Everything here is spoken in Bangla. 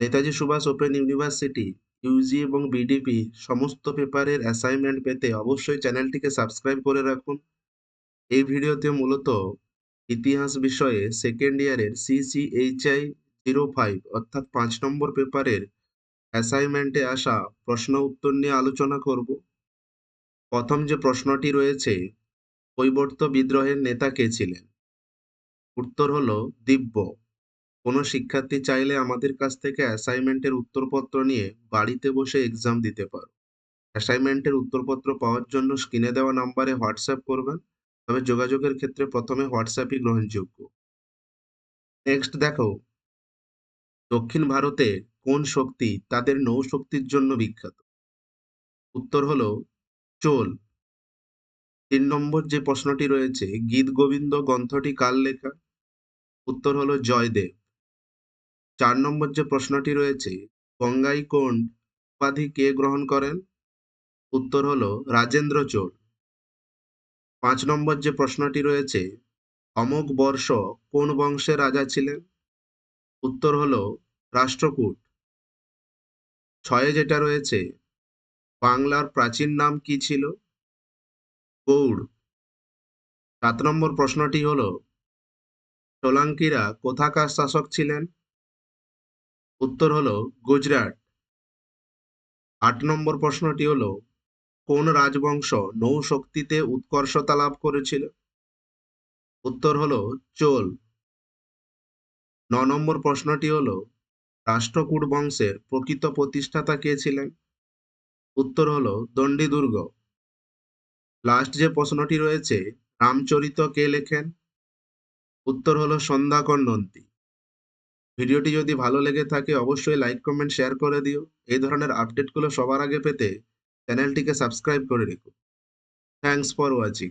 Netaji Subhas open university UG এবং বিডিপি সমস্ত পেপারের অ্যাসাইনমেন্ট পেতে অবশ্যই চ্যানেলটিকে সাবস্ক্রাইব করে রাখুন। এই ভিডিওতে মূলত ইতিহাস বিষয়ে সেকেন্ড ইয়ারের সিসিএইচআই জিরো ফাইভ অর্থাৎ পাঁচ নম্বর পেপারের অ্যাসাইনমেন্টে আসা প্রশ্ন উত্তর নিয়ে আলোচনা করব। প্রথম যে প্রশ্নটি রয়েছে, কৈবর্ত বিদ্রোহের নেতা কে ছিলেন? উত্তর হলো দিব্য। কোনো শিক্ষার্থী চাইলে আমাদের কাছ থেকে অ্যাসাইনমেন্টের উত্তরপত্র নিয়ে বাড়িতে বসে এক্সাম দিতে পারো। অ্যাসাইনমেন্টের উত্তরপত্র পাওয়ার জন্য স্ক্রিনে দেওয়া নাম্বারে হোয়াটসঅ্যাপ করবেন। তবে যোগাযোগের ক্ষেত্রে প্রথমে হোয়াটসঅ্যাপই গ্রহণযোগ্য। নেক্সট দেখো, দক্ষিণ ভারতে কোন শক্তি তাদের নৌশক্তির জন্য বিখ্যাত? উত্তর হলো চোল। তিন নম্বর যে প্রশ্নটি রয়েছে, গীত গোবিন্দ গ্রন্থটি কার লেখা? উত্তর হলো জয়দেব। চার নম্বর যে প্রশ্নটি রয়েছে, গঙ্গাই কোন্ড উপাধি কে গ্রহণ করেন? উত্তর হল রাজেন্দ্র চোর পাঁচ নম্বর যে প্রশ্নটি রয়েছে, অমোঘ বর্ষ কোন বংশের রাজা ছিলেন? উত্তর হল রাষ্ট্রকূট। ছয়ে যেটা রয়েছে, বাংলার প্রাচীন নাম কি ছিল? গৌড়। সাত নম্বর প্রশ্নটি হল, সোলাঙ্কিরা কোথাকার শাসক ছিলেন? উত্তর হলো গুজরাট। আট নম্বর প্রশ্নটি হলো, কোন রাজবংশ নৌশক্তিতে উৎকর্ষতা লাভ করেছিল? উত্তর হলো চোল। ন নম্বর প্রশ্নটি হলো, রাষ্ট্রকূট বংশের প্রকৃত প্রতিষ্ঠাতা কে ছিলেন? উত্তর হলো দণ্ডী দুর্গ লাস্ট যে প্রশ্নটি রয়েছে, রামচরিত কে লেখেন? উত্তর হলো সন্ধ্যাকর নন্দী। ভিডিওটি যদি ভালো লেগে থাকে, অবশ্যই লাইক কমেন্ট শেয়ার করে দিও। এই ধরনের আপডেটগুলো সবার আগে পেতে চ্যানেলটিকে সাবস্ক্রাইব করে রেখো। Thanks for watching